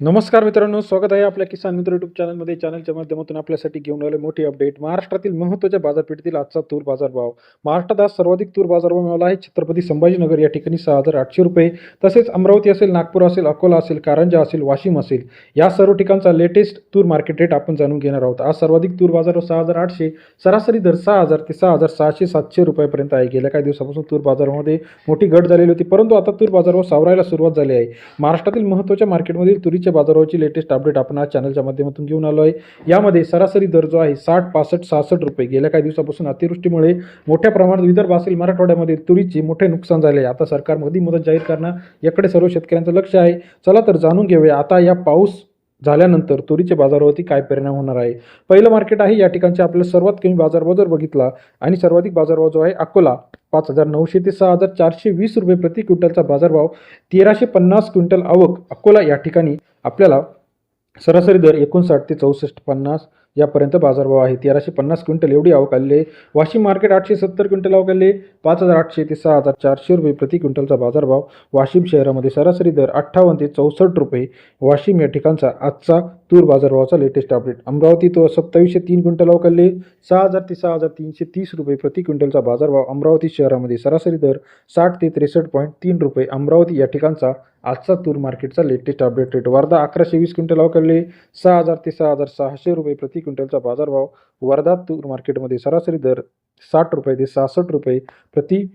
नमस्कार मित्रांनो स्वागत आहे आपल्या किसान मित्र युट्यूब चॅनलमध्ये चॅनलच्या माध्यमातून आपल्यासाठी घेऊन आले मोठी अपडेट महाराष्ट्रातील महत्त्वाच्या बाजारपेठेतील आजचा तूर बाजारभाव. महाराष्ट्रात आज सर्वाधिक तूर बाजारभाव मिळाला आहे. छत्रपती संभाजीनगर या ठिकाणी सहा हजार आठशे रुपये तसेच अमरावती असेल नागपूर असेल अकोला असेल कारंजा असेल वाशिम असेल या सर्व ठिकाणचा लेटेस्ट तूर मार्केट रेट आपण जाणून घेणार आहोत. आज सर्वाधिक तूर बाजार सहा हजार आठशे सरासरी दर सहा हजार ते सहा हजार सहाशे सातशे रुपयापर्यंत आहे. गेल्या काही दिवसापासून तूर बाजारामध्ये मोठी घट झालेली होती परंतु आता तूर बाजारावर सावरायला सुरुवात झाली आहे. महाराष्ट्रातील महत्त्वाच्या मार्केटमधील तुरीच्या बाजारावरची लेटेस्ट अपडेट आपण आज चॅनलच्या माध्यमातून घेऊन आलो आहे. यामध्ये सरासरी दर जो आहे साठ पासष्ट सहासष्ट रुपये. गेल्या काही दिवसापासून अतिवृष्टीमुळे मोठ्या प्रमाणात विदर्भ असेल मराठवाड्यामध्ये तुरीचे मोठे नुकसान झाले आहे. आता सरकार मधी मदत जाहीर करणं याकडे सर्व शेतकऱ्यांचं लक्ष आहे. चला तर जाणून घेऊया. आता या पाऊस झाल्यानंतर तुरीच्या बाजारावरती काय परिणाम होणार आहे? पहिलं मार्केट आहे या ठिकाणचे आपल्याला सर्वात कमी बाजारभाव जर बघितला आणि सर्वाधिक बाजारभाव जो आहे अकोला. पाच हजार नऊशे ते सहा हजार चारशे वीस रुपये प्रति क्विंटलचा बाजारभाव तेराशे पन्नास क्विंटल आवक अकोला या ठिकाणी आपल्याला सरासरी दर एकोणसाठ ते चौसष्ट पन्नास यापर्यंत बाजारभाव आहे तेराशे पन्नास क्विंटल एवढी आवक आलेली आहे. वाशिम मार्केट आठशे सत्तर क्विंटल आवक आलेली आहे. पाच हजार आठशे ते सहा हजार चारशे रुपये प्रति क्विंटलचा बाजारभाव. वाशिम शहरामध्ये सरासरी दर अठ्ठावन्न ते चौसष्ट रुपये. वाशिम या ठिकाणचा आजचा तूर बाजारभावाचा लेटेस्ट अपडेट अमरावती तो सत्तावीसशे तीन क्विंटल आवक आलेली सहा हजार ते सहा हजार तीनशे तीस रुपये प्रति क्विंटलचा बाजारभाव. अमरावती शहरामध्ये सरासरी दर साठ ते त्रेसष्ट पॉईंट तीन रुपये. अमरावती या ठिकाणचा आजचा तूर मार्केटचा लेटेस्ट अपडेट रेट वर्धा अकराशे वीस क्विंटल अवकाळले सहा हजार ते सहा हजार सहाशे रुपये प्रति क्विंटलचा बाजारभाव वर्धा तूर मार्केटमध्ये सरासरी दर साठ रुपये ते सहासष्ट रुपये प्रति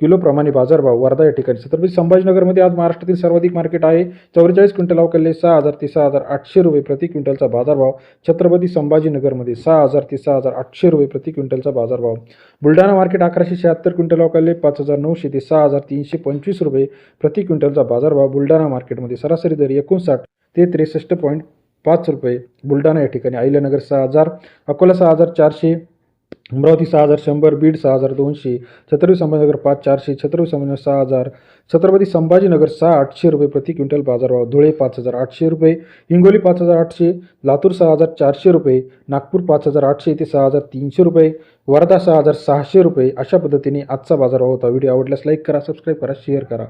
किलोप्रमाणे बाजारभाव वर्धा या ठिकाणी. छत्रपती संभाजीनगरमध्ये आज महाराष्ट्रातील सर्वाधिक मार्केट आहे. चौवेचाळीस क्विंटल अवकाळले सहा हजार ते सहा हजार आठशे रुपये प्रति क्विंटलचा बाजारभाव. छत्रपती संभाजीनगरमध्ये सहा हजार ते सहा हजार आठशे रुपये प्रति क्विंटलचा बाजारभाव. बुलढाणा मार्केट अकराशे शहात्तर क्विंटल अवकाळले पाच हजार नऊशे ते सहा हजार तीनशे पंचवीस रुपये प्रति क्विंटलचा बाजारभाव. बुलढाणा मार्केटमध्ये सरासरी दर एकोणसाठ ते त्रेसष्ट पॉईंट पाच रुपये. बुलढाणा या ठिकाणी अहिल्यानगर सहा हजार अकोला सहा हजार चारशे अमरावती सहा हजार शंभर बीड सहा हजार दोनशे छत्रपती संभाजीनगर पाच चारशे छत्रपती संभाजीनगर सहा हजार छत्रपती संभाजीनगर सहा आठशे रुपये प्रति क्विंटल बाजारभाव धुळे पाच हजार आठशे रुपये हिंगोली पाच हजार आठशे लातूर सहा हजार चारशे रुपये नागपूर पाच हजार आठशे ते सहा हजार तीनशे रुपये वर्धा सहा हजार सहाशे रुपये अशा पद्धतीने आजचा बाजारभाव होता. व्हिडिओ आवडल्यास लाईक करा सबस्क्राईब करा शेअर करा.